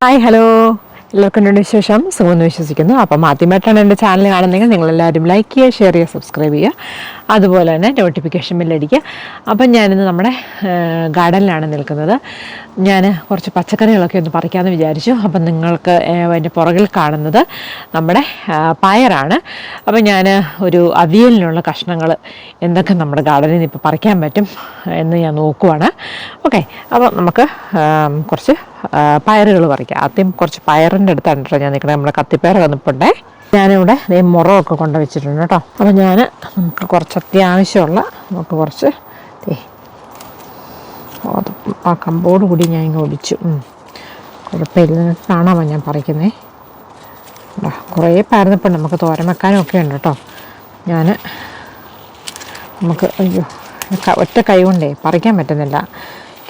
Hi hello എല്ലാവർക്കും ശേഷം വിശേഷം. സുഖമെന്ന് വിശ്വസിക്കുന്നു. അപ്പം ആദ്യമായിട്ടാണ് എന്റെ ചാനൽ കാണുന്നതെങ്കിൽ നിങ്ങളെല്ലാവരും ലൈക്ക് ചെയ്യുക ഷെയർ ചെയ്യുക സബ്സ്ക്രൈബ് ചെയ്യുക. അതുപോലെ തന്നെ നോട്ടിഫിക്കേഷൻ ബില്ലടിക്കുക അപ്പം ഞാനിന്ന് നമ്മുടെ ഗാർഡനിലാണ് നിൽക്കുന്നത്. ഞാൻ കുറച്ച് പച്ചക്കറികളൊക്കെ ഒന്ന് പറിക്കാമെന്ന് വിചാരിച്ചു. അപ്പം നിങ്ങൾക്ക് അതിന്റെ പുറകിൽ കാണുന്നത് നമ്മുടെ പയറാണ്. അപ്പം ഞാൻ ഒരു അവിയലിനുള്ള കഷ്ണങ്ങൾ എന്തൊക്കെ നമ്മുടെ ഗാർഡനിൽ നിന്ന് ഇപ്പോൾ പറിക്കാൻ പറ്റും എന്ന് ഞാൻ നോക്കുവാണ്. ഓക്കെ അപ്പോൾ നമുക്ക് കുറച്ച് പയറുകൾ പറിക്കാം. ആദ്യം കുറച്ച് പയറിന്റെ അടുത്താണ് കേട്ടോ ഞാൻ നിൽക്കുന്നത് നമ്മുടെ കത്തിപ്പേര വന്നിപ്പോട്ടെ ഞാനിവിടെ ഈ മുറമൊക്കെ കൊണ്ട് വെച്ചിട്ടുണ്ട് കേട്ടോ. അപ്പോൾ ഞാൻ നമുക്ക് കുറച്ച് അത്യാവശ്യമുള്ള നമുക്ക് കുറച്ച് ആ കമ്പോട് കൂടി ഞാൻ ഇങ്ങ് ഒടിച്ചു. കുഴപ്പമില്ല കാണാമോ ഞാൻ പറിക്കുന്നേ കുറേ പരന്നപ്പോൾ നമുക്ക് തോരൻ വെക്കാനും ഒക്കെ ഉണ്ട് കേട്ടോ. ഞാൻ നമുക്ക് അയ്യോ ഒറ്റ കൈ കൊണ്ടേ പറിക്കാൻ പറ്റുന്നില്ല.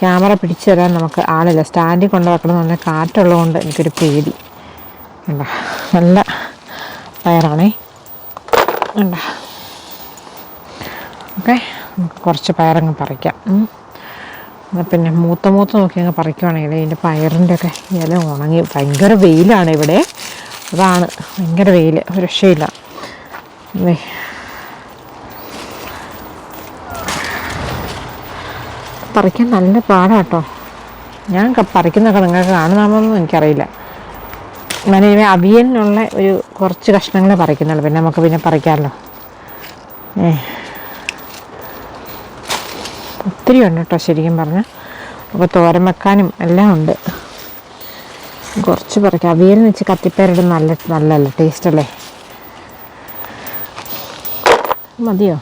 ക്യാമറ പിടിച്ചു തരാൻ നമുക്ക് ആളില്ല. സ്റ്റാൻഡിൽ കൊണ്ട് വെക്കണം എന്ന് പറഞ്ഞാൽ കാറ്റുള്ളതുകൊണ്ട് എനിക്കൊരു പേടി. ഉണ്ടാ നല്ല പയറാണേ ഉണ്ടാ ഓക്കെ നമുക്ക് കുറച്ച് പയറങ്ങ് പറിക്കാം. എന്നാൽ എന്നാ പിന്നെ മൂത്ത മൂത്ത നോക്കി അങ്ങ് പറിക്കുവാണെങ്കിൽ ഇതിന്റെ പയറിന്റെ ഒക്കെ ഇല ഉണങ്ങി ഭയങ്കര വെയിലാണ് ഇവിടെ. അതാണ് ഭയങ്കര വെയിൽ. രക്ഷയില്ല. പറിക്കാൻ നല്ല പാടാട്ടോ. ഞാൻ പറിക്കുന്നൊക്കെ നിങ്ങൾക്ക് കാണുന്നതാണെന്നൊന്നും എനിക്കറിയില്ല. ഞാൻ അവിയലിനുള്ള ഒരു കുറച്ച് കഷ്ണങ്ങളെ പറിക്കുന്നുള്ളൂ. പിന്നെ നമുക്ക് പിന്നെ പറിക്കാമല്ലോ. ഏ. ഒത്തിരി ഉണ്ട് കേട്ടോ ശരിക്കും പറഞ്ഞാൽ അപ്പോൾ തോരൻ വെക്കാനും എല്ലാം ഉണ്ട്. കുറച്ച് പറിക്കാം. അവിയലിന് വെച്ച് കത്തിപ്പേരിടും നല്ല നല്ലതല്ല. ടേസ്റ്റല്ലേ മതിയോ?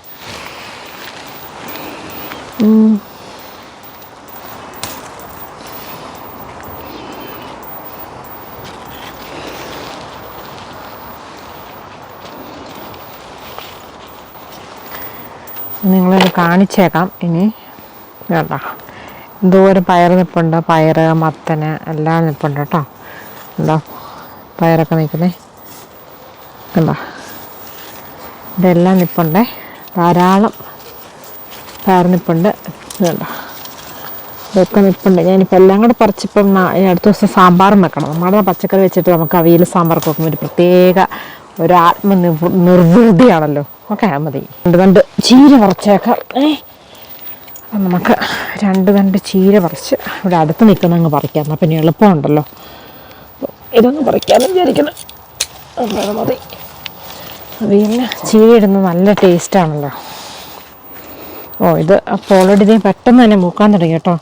നിങ്ങളത് കാണിച്ചേക്കാം. ഇനി വേണ്ട. എന്തോരം പയർ നിൽപ്പുണ്ട് പയർ മത്തന് എല്ലാം നിൽപ്പുണ്ട് കേട്ടോ. എന്താ പയറൊക്കെ നിൽക്കുന്നേ. എന്താ ഇതെല്ലാം നിൽപ്പുണ്ടേ ധാരാളം പയർ നിൽപ്പുണ്ട് വേണ്ട ഇതൊക്കെ നിൽപ്പുണ്ട് ഞാനിപ്പോൾ എല്ലാം കൂടെ പറിച്ചിപ്പം ഈ അടുത്ത ദിവസം സാമ്പാറും വെക്കണം. നമ്മുടെ പച്ചക്കറി വെച്ചിട്ട് നമുക്ക് അവിയൽ സാമ്പാർ വെക്കുമ്പോൾ ഒരു പ്രത്യേക ഒരു ആത്മ നിർവൃതിയാണല്ലോ. ഓക്കെ മതി. രണ്ട് തണ്ട് ചീര പറിച്ചേക്കാം. ഏ? അപ്പം നമുക്ക് രണ്ട് തണ്ട് ചീര പറിച്ച് ഇവിടെ അടുത്ത് നിൽക്കുന്ന അങ്ങ് പറിക്കാം. എന്നാൽ പിന്നെ എളുപ്പമുണ്ടല്ലോ. ഇതൊന്ന് പറിക്കാമെന്ന് വിചാരിക്കണം അപ്പം മതി. പിന്നെ ചീര ഇടുന്ന നല്ല ടേസ്റ്റാണല്ലോ ഓ ഇത് അപ്പോൾ ഓൾറെഡി ഇത് പെട്ടെന്ന് തന്നെ മൂക്കാൻ തുടങ്ങി കേട്ടോ.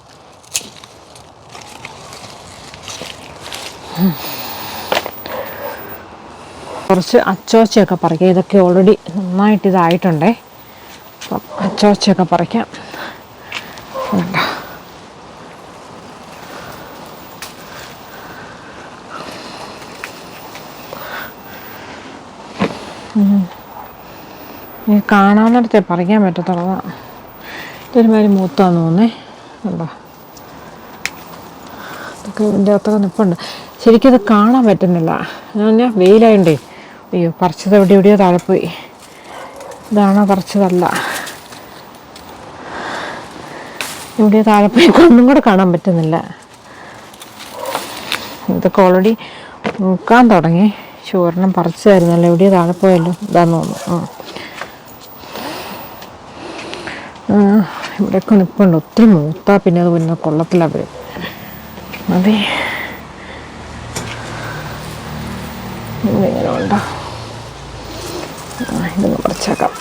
കുറച്ച് അച്ചോച്ചയൊക്കെ പറിക്കാം. ഇതൊക്കെ ഓൾറെഡി നന്നായിട്ട് ഇതായിട്ടുണ്ടേ. അപ്പം അച്ചോച്ചയൊക്കെ പറിക്കാം. ഈ കാണാവുന്നിടത്തെ പറിക്കാൻ പറ്റത്തുള്ളതാ. ഇതൊരുമാതിരി മൂത്താന്ന് തോന്നേ ഉണ്ടോ ഇതൊക്കെ ഇതിന്റെ അത്ര നിപ്പുണ്ട്. ശരിക്കും ഇത് കാണാൻ പറ്റുന്നില്ല. ഞാൻ വെയിലായണ്ടേ. അയ്യോ പറിച്ചത് എവിടെ എവിടെയോ താഴെ പോയി ഇതാണോ പറിച്ചതല്ല. ഇവിടെ താഴെ പോയി ഒന്നും കൂടെ കാണാൻ പറ്റുന്നില്ല. ഇതൊക്കെ ഓൾറെഡി നോക്കാൻ തുടങ്ങി. ചോറിനും പറിച്ചതായിരുന്നല്ലോ. എവിടെയോ താഴെ പോയല്ലോ ഇതാന്ന് തോന്നുന്നു. ഇവിടെയൊക്കെ നിൽപ്പുണ്ട് ഒത്തിരി മൂത്താ പിന്നെ അത് പിന്നെ കൊള്ളത്തില്ല അവർ അതെ ഇങ്ങനെ ഉണ്ടോ? ഇതൊന്ന് പറിച്ചേക്കാം.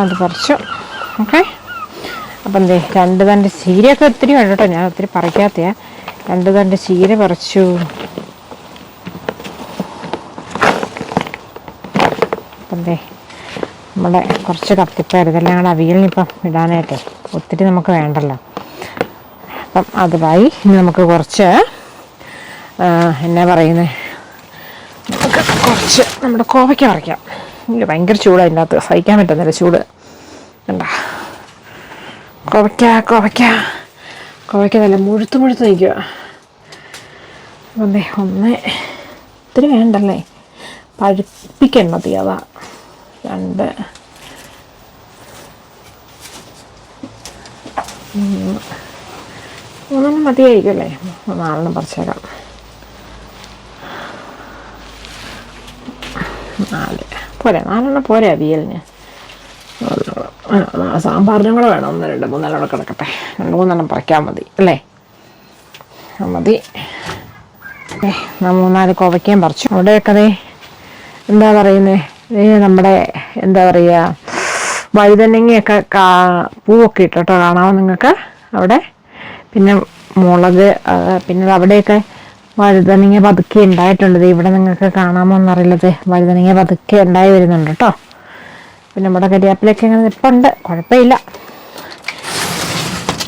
അത് പറിച്ചു. ഓക്കെ. അപ്പം എന്തേ രണ്ട് തന്റെ ചീരയൊക്കെ ഒത്തിരി ഉണ്ട് കേട്ടോ. ഞാൻ ഒത്തിരി പറിക്കാത്തയാ. രണ്ട് തന്റെ ചീര പറിച്ചു. അപ്പം എന്തേ നമ്മുടെ കുറച്ച് കത്തിപ്പയർ ഇതെല്ലാം കൂടെ അവിയലിനിപ്പം ഇടാനായിട്ടേ. ഒത്തിരി നമുക്ക് വേണ്ടല്ലോ. അപ്പം അതുമായി നമുക്ക് കുറച്ച് എന്നാ പറയുന്നത് കുറച്ച് നമ്മുടെ കോവയ്ക്ക വരയ്ക്കാം ഇല്ല ഭയങ്കര ചൂടാണ് ഇതിനകത്ത്. സഹിക്കാൻ പറ്റുന്നില്ല ചൂട്. എന്താ കോവയ്ക്ക കോവയ്ക്ക. കോവയ്ക്ക നല്ല മുഴുത്ത് മുഴുത്ത് നിൽക്കുക. അതെ ഒന്ന് ഇത്തിരി വേണ്ടല്ലേ? പഴുപ്പിക്കണ്ടത് അതാ. രണ്ട്. മൂന്ന്. മൂന്നെണ്ണം മതിയായിരിക്കും അല്ലേ? നാലെണ്ണം പറിച്ചേക്കാം. പോരെ? നാലെണ്ണം പോരെ അവിയലിന്? സാമ്പാറിനും കൂടെ വേണം. ഒന്ന് രണ്ട് മൂന്നെണ്ണം കൂടെ കിടക്കട്ടെ. രണ്ട് മൂന്നെണ്ണം പറിക്കാൻ മതി അല്ലേ? മതി. മൂന്നാൽ കോവയ്ക്കയും പറിച്ചു. അവിടെയൊക്കെ അതെ എന്താ പറയുന്നത് നമ്മുടെ എന്താ പറയുക വഴുതനങ്ങയൊക്കെ കാ പൂവൊക്കെ ഇട്ടോ കാണാമോ നിങ്ങൾക്ക്? അവിടെ? പിന്നെ മുളക് പിന്നെ അവിടെയൊക്കെ വഴുതനങ്ങ പതുക്കെ ഉണ്ടായിട്ടുണ്ട്. ദേ ഇവിടെ നിങ്ങൾക്ക് കാണാമോ എന്നറിയില്ലത് വഴുതനങ്ങ പതുക്കെ ഉണ്ടായി വരുന്നുണ്ട് കേട്ടോ. പിന്നെ നമ്മുടെ കരിയാപ്പിലൊക്കെ ഇങ്ങനെ നിൽപ്പുണ്ട് കുഴപ്പമില്ല.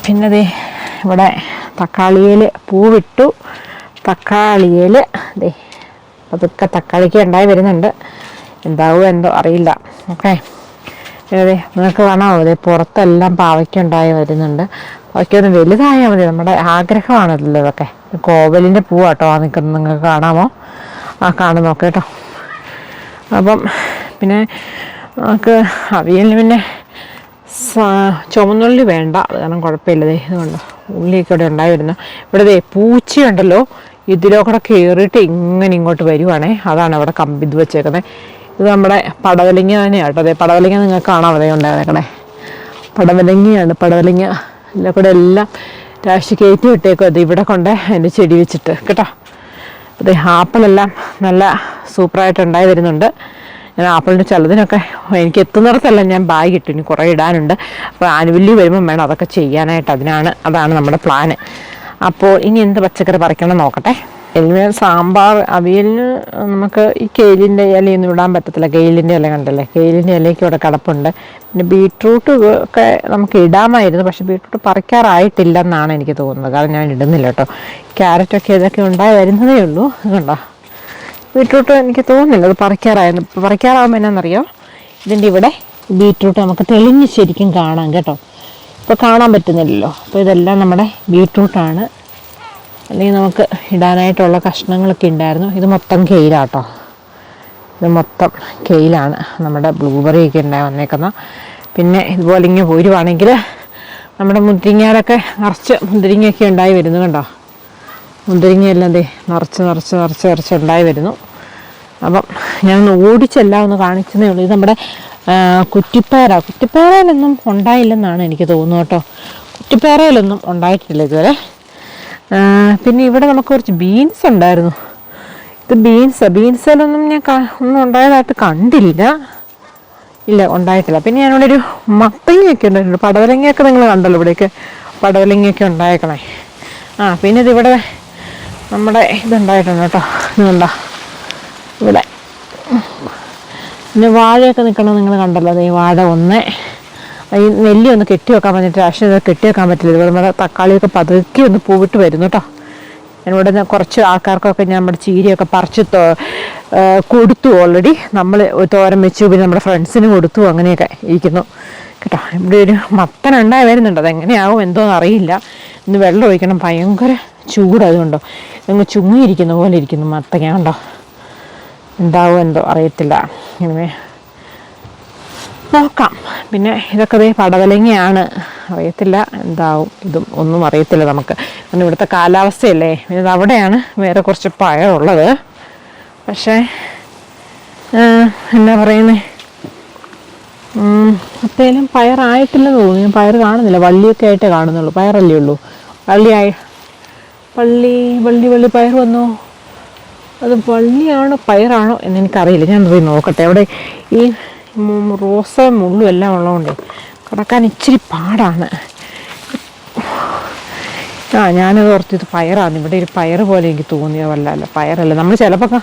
പിന്നെ ദേ ഇവിടെ തക്കാളിയിൽ പൂവിട്ടു. തക്കാളിയിൽ ദേ പതുക്കെ തക്കാളിക്ക് ഉണ്ടായി വരുന്നുണ്ട്. എന്താവോ എന്തോ അറിയില്ല. ഓക്കെ. അതെ നിങ്ങൾക്ക് കാണാമോ അതെ പുറത്തെല്ലാം പാവയ്ക്ക ഉണ്ടായി വരുന്നുണ്ട് ഒന്ന് വലുതായാൽ മതി. നമ്മുടെ ആഗ്രഹമാണല്ലോ ഇതൊക്കെ. കോവലിന്റെ പൂ കേട്ടോ ആ നിൽക്കുന്നത് നിങ്ങൾക്ക് കാണാമോ? ആ കാണു നോക്കാം കേട്ടോ. അപ്പം പിന്നെ നമുക്ക് അവിയലിന് പിന്നെ ചുമന്നുള്ളി വേണ്ട. അത് കാരണം കുഴപ്പമില്ലതേ ഇതുകൊണ്ട് ഉള്ളിയൊക്കെ ഇവിടെ ഉണ്ടായിരുന്നു. ഇവിടെ പൂച്ചയുണ്ടല്ലോ ഇതിലോ കൂടെ കയറിയിട്ട് ഇങ്ങനെ ഇങ്ങോട്ട് വരുവാണേ. അതാണ് അവിടെ കമ്പി ഇത് വെച്ചേക്കുന്നത് ഇത് നമ്മുടെ പടവലിങ്ങ തന്നെയാണ് കേട്ടോ. അതെ പടവലിങ്ങ നിങ്ങൾക്ക് കാണാം അതേ ഉണ്ടായിരുന്നേക്കണേ. പടവലിങ്ങയാണ് പടവലങ്ങ. ഇതിലെ കൂടെ എല്ലാം രാശി കയറ്റി വിട്ടേക്കും. അത് ഇവിടെ കൊണ്ട് അതിന്റെ ചെടി വെച്ചിട്ട്. കേട്ടോ? അത് ആപ്പിളെല്ലാം നല്ല സൂപ്പറായിട്ട് ഉണ്ടായി വരുന്നുണ്ട്. ഞാൻ ആപ്പിളിന്റെ ചിലതിനൊക്കെ എനിക്ക് എത്തുന്നിടത്തല്ല ഞാൻ ബാഗ് ഇട്ടു ഇനി കുറേ ഇടാനുണ്ട്. അപ്പോൾ ആനുവല്ലി വരുമ്പം വേണം അതൊക്കെ ചെയ്യാനായിട്ട് അതിനാണ് അതാണ് നമ്മുടെ പ്ലാന്. അപ്പോൾ ഇനി എന്ത് പച്ചക്കറി പറിക്കണം നോക്കട്ടെ. എലിന് സാമ്പാർ അവിയലിന് നമുക്ക് ഈ കെയിലിന്റെ ഇലയൊന്നും ഇടാൻ പറ്റത്തില്ല. കെയിലിന്റെ ഇല കണ്ടല്ലേ? കെയിലിന്റെ ഇലയ്ക്ക് ഇവിടെ കിടപ്പുണ്ട്. പിന്നെ ബീട്രൂട്ട് ഒക്കെ നമുക്ക് ഇടാമായിരുന്നു. പക്ഷെ ബീട്രൂട്ട് പറിക്കാറായിട്ടില്ലെന്നാണ് എനിക്ക് തോന്നുന്നത്. കാരണം ഞാൻ ഇടുന്നില്ല കേട്ടോ. ക്യാരറ്റൊക്കെ ഇതൊക്കെ ഉണ്ടായി വരുന്നതേ ഉള്ളൂ. കണ്ടോ ബീട്രൂട്ട് എനിക്ക് തോന്നുന്നില്ല. അത് പറിക്കാറായിരുന്നു. പറിക്കാറാകുമ്പോൾ എന്നാണെന്നറിയോ ഇതിന്റെ ഇവിടെ ബീട്രൂട്ട് നമുക്ക് തെളിഞ്ഞ് ശരിക്കും കാണാം കേട്ടോ. ഇപ്പോൾ കാണാൻ പറ്റുന്നില്ലല്ലോ. അപ്പോൾ ഇതെല്ലാം നമ്മുടെ ബീട്രൂട്ടാണ്. അല്ലെങ്കിൽ നമുക്ക് ഇടാനായിട്ടുള്ള കഷ്ണങ്ങളൊക്കെ ഉണ്ടായിരുന്നു. ഇത് മൊത്തം കെയിലാട്ടോ. ഇത് മൊത്തം കെയിലാണ് നമ്മുടെ ബ്ലൂബെറി ഒക്കെ ഉണ്ടായി വന്നേക്കുന്ന പിന്നെ ഇതുപോലെ ഇങ്ങനെ പോരുവാണെങ്കിൽ നമ്മുടെ മുന്തിരിങ്ങയിലൊക്കെ നിറച്ച് മുന്തിരിങ്ങയൊക്കെ ഉണ്ടായി വരുന്നു കണ്ടോ? മുന്തിരിങ്ങയെല്ലാം ദേ നിറച്ച് നിറച്ച് നിറച്ച് നിറച്ച് ഉണ്ടായി വരുന്നു. അപ്പം ഞാനൊന്ന് ഓടിച്ചെല്ലാം ഒന്ന് കാണിച്ചതേ ഉള്ളൂ. ഇത് നമ്മുടെ കുറ്റിപ്പേര കുറ്റിപ്പേരയിലൊന്നും ഉണ്ടായില്ലെന്നാണ് എനിക്ക് തോന്നുന്നു കേട്ടോ. കുറ്റിപ്പേരയിലൊന്നും ഉണ്ടായിട്ടില്ല ഇതുവരെ. പിന്നെ ഇവിടെ നമുക്ക് കുറച്ച് ബീൻസ് ഉണ്ടായിരുന്നു. ഇത് ബീൻസ് ബീൻസിലൊന്നും ഞാൻ ഒന്നും ഉണ്ടായതായിട്ട് കണ്ടില്ല. ഇല്ല ഉണ്ടായിട്ടില്ല. പിന്നെ ഞാനിവിടെ ഒരു മത്തങ്ങയൊക്കെ ഉണ്ടായിട്ടുണ്ട്. പടവലങ്ങയൊക്കെ നിങ്ങൾ കണ്ടല്ലോ ഇവിടെയൊക്കെ പടവലങ്ങയൊക്കെ ഉണ്ടായേക്കണേ. ആ പിന്നെ ഇതിവിടെ നമ്മുടെ ഇതുണ്ടായിട്ടുണ്ട് കേട്ടോ. ഇതുണ്ടോ ഇവിടെ. പിന്നെ വാഴയൊക്കെ നിൽക്കണം നിങ്ങൾ കണ്ടല്ലോ. അതെ വാഴ ഒന്ന് ഈ നെല്ലി ഒന്ന് കെട്ടി വെക്കാൻ പറഞ്ഞിട്ട് രാഷ്ട്രീയം കെട്ടി വെക്കാൻ പറ്റില്ല. ഇതുപോലെ നമ്മുടെ തക്കാളിയൊക്കെ പതുക്കി ഒന്ന് പൂവിട്ട് വരുന്നു കേട്ടോ. നിന്ന് കുറച്ച് ആൾക്കാർക്കൊക്കെ ഞാൻ നമ്മുടെ ചീരയൊക്കെ പറിച്ച് കൊടുത്തു ഓൾറെഡി നമ്മൾ തോരൻ വെച്ചു പിന്നെ നമ്മുടെ ഫ്രണ്ട്സിന് കൊടുത്തു അങ്ങനെയൊക്കെ ഇരിക്കുന്നു. കേട്ടോ ഇവിടെ ഒരു മത്തൻ ഉണ്ടായി വരുന്നുണ്ട്. അതെങ്ങനെയാവും എന്തോന്ന് അറിയില്ല. ഇന്ന് വെള്ളം ഒഴിക്കണം. ഭയങ്കര ചൂടായതുകൊണ്ടോ ഇങ്ങ് ചുങ്ങിയിരിക്കുന്ന പോലെ ഇരിക്കുന്നു മത്തങ്ങ കണ്ടോ. എന്താവും എന്തോ അറിയത്തില്ല. ഇങ്ങനെ നോക്കാം. പിന്നെ ഇതൊക്കെ ദേ പടവലങ്ങയാണ്. അറിയത്തില്ല എന്താവും ഇതും ഒന്നും അറിയത്തില്ല നമുക്ക്. കാരണം ഇവിടുത്തെ കാലാവസ്ഥയല്ലേ? പിന്നെ അവിടെയാണ് വേറെ കുറച്ച് പഴമുള്ളത് പക്ഷേ എന്നാ പറയുന്നത് അത്തേലും പയറായിട്ടില്ലെന്ന് തോന്നുന്നു. പയർ കാണുന്നില്ല. വള്ളിയൊക്കെ ആയിട്ടേ കാണുന്നുള്ളൂ. പയറല്ലേ ഉള്ളൂ. വള്ളിയായി വള്ളി വള്ളി വള്ളി പയർ വന്നോ? അത് വള്ളിയാണോ പയറാണോ എന്ന് എനിക്കറിയില്ല. ഞാൻ നോക്കട്ടെ. അവിടെ ഈ റോസ മുള്ളും എല്ലാം ഉള്ളതുകൊണ്ട് കിടക്കാൻ ഇച്ചിരി പാടാണ്. ആ ഞാനത് ഓർത്ത് ഇത് പയറാണ്. ഇവിടെ ഒരു പയർ പോലെ എനിക്ക് തോന്നിയോ അല്ല അല്ല പയറല്ല. നമ്മൾ ചിലപ്പോൾ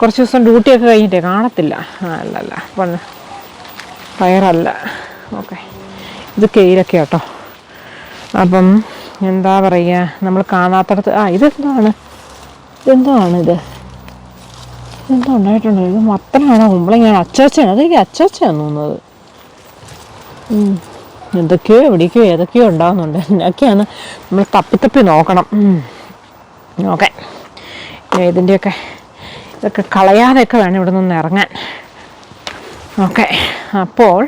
കുറച്ച് ദിവസം ഡ്യൂട്ടിയൊക്കെ കഴിഞ്ഞിട്ടേ കാണത്തില്ല. അല്ല അല്ല. അപ്പം പയറല്ല. ഓക്കെ. ഇത് കെയിലൊക്കെ കേട്ടോ അപ്പം എന്താ പറയുക? നമ്മൾ കാണാത്തടത്ത് ആ ഇതെന്താണ്? ഇതെന്താണ് ഇത്? എന്തോ ഇത് മത്തനാണോ? കുമ്പളങ്ങയാണോ അച്ചാച്ചയാണ് അതെനിക്ക് അച്ചാച്ചയാണ് തോന്നുന്നത്. എന്തൊക്കെയോ എവിടേക്കോ ഏതൊക്കെയോ ഉണ്ടാകുന്നുണ്ട് എന്നൊക്കെയാണ് നമ്മൾ തപ്പി തപ്പി നോക്കണം. ഓക്കെ. ഇതിന്റെയൊക്കെ ഇതൊക്കെ കളയാതെയൊക്കെ വേണം ഇവിടെ നിന്ന് ഇറങ്ങാൻ. ഓക്കെ. അപ്പോൾ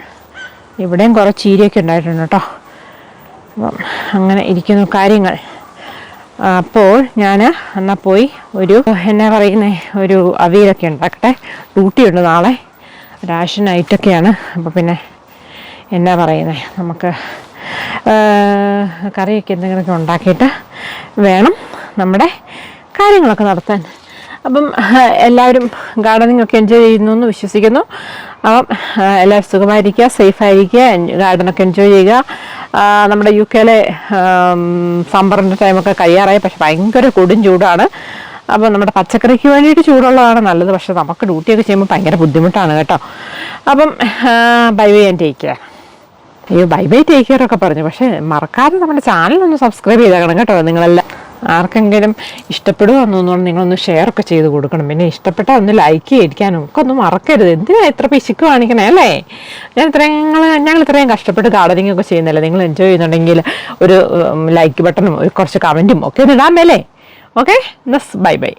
ഇവിടെയും കുറേ ചീരയൊക്കെ ഉണ്ടായിട്ടുണ്ട് കേട്ടോ. അപ്പം അങ്ങനെ ഇരിക്കുന്നു കാര്യങ്ങൾ. അപ്പോൾ ഞാൻ എന്നാൽ പോയി ഒരു എന്നാ പറയുന്നേ ഒരു അവിയലൊക്കെ ഉണ്ടാക്കട്ടെ. ഡ്യൂട്ടിയുണ്ട് നാളെ. രാഷൻ നൈറ്റൊക്കെയാണ് അപ്പോൾ പിന്നെ എന്നാ പറയുന്നത് നമുക്ക് കറിയൊക്കെ എന്തെങ്കിലുമൊക്കെ ഉണ്ടാക്കിയിട്ട് വേണം നമ്മുടെ കാര്യങ്ങളൊക്കെ നടത്താൻ. അപ്പം എല്ലാവരും ഗാർഡനിങ് ഒക്കെ എൻജോയ് ചെയ്യുന്നു എന്ന് വിശ്വസിക്കുന്നു. അപ്പം എല്ലാവരും സുഖമായിരിക്കുക സേഫായിരിക്കുക ഗാർഡനൊക്കെ എൻജോയ് ചെയ്യുക. നമ്മുടെ യു കെയിലെ സമ്പറിന്റെ ടൈമൊക്കെ കഴിയാറായി. പക്ഷെ ഭയങ്കര കൊടും ചൂടാണ്. അപ്പോൾ നമ്മുടെ പച്ചക്കറിക്ക് വേണ്ടിയിട്ട് ചൂടുള്ളതാണ് നല്ലത്. പക്ഷെ നമുക്ക് ഡ്യൂട്ടിയൊക്കെ ചെയ്യുമ്പോൾ ഭയങ്കര ബുദ്ധിമുട്ടാണ് കേട്ടോ. അപ്പം bye bye and take care അയ്യോ ബൈ ബൈ ടേക്ക് കെയർ ഒക്കെ പറഞ്ഞു. പക്ഷേ മറക്കാതെ നമ്മുടെ ചാനൽ ഒന്ന് സബ്സ്ക്രൈബ് ചെയ്തേക്കണം കേട്ടോ നിങ്ങളെല്ലാം. ആർക്കെങ്കിലും ഇഷ്ടപ്പെടുക എന്നൊന്നും നിങ്ങളൊന്ന് ഷെയർ ഒക്കെ ചെയ്ത് കൊടുക്കണം. പിന്നെ ഇഷ്ടപ്പെട്ടാൽ ഒന്ന് ലൈക്ക് ചെയ്യിക്കാനും ഒക്കെ ഒന്ന് മറക്കരുത്. എന്തിനാ ഇത്ര പിശുക്ക് കാണിക്കണേ അല്ലേ? ഞാൻ ഇത്രയും ഞങ്ങൾ ഞങ്ങൾ ഇത്രയും കഷ്ടപ്പെട്ട് ഗാർഡനിങ് ഒക്കെ ചെയ്യുന്നില്ല നിങ്ങൾ എൻജോയ് ചെയ്യുന്നുണ്ടെങ്കിൽ ഒരു ലൈക്ക് ബട്ടണും ഒരു കുറച്ച് കമന്റും ഒക്കെ ഒന്ന് ഇടാൻ മേലേ. Okay bye bye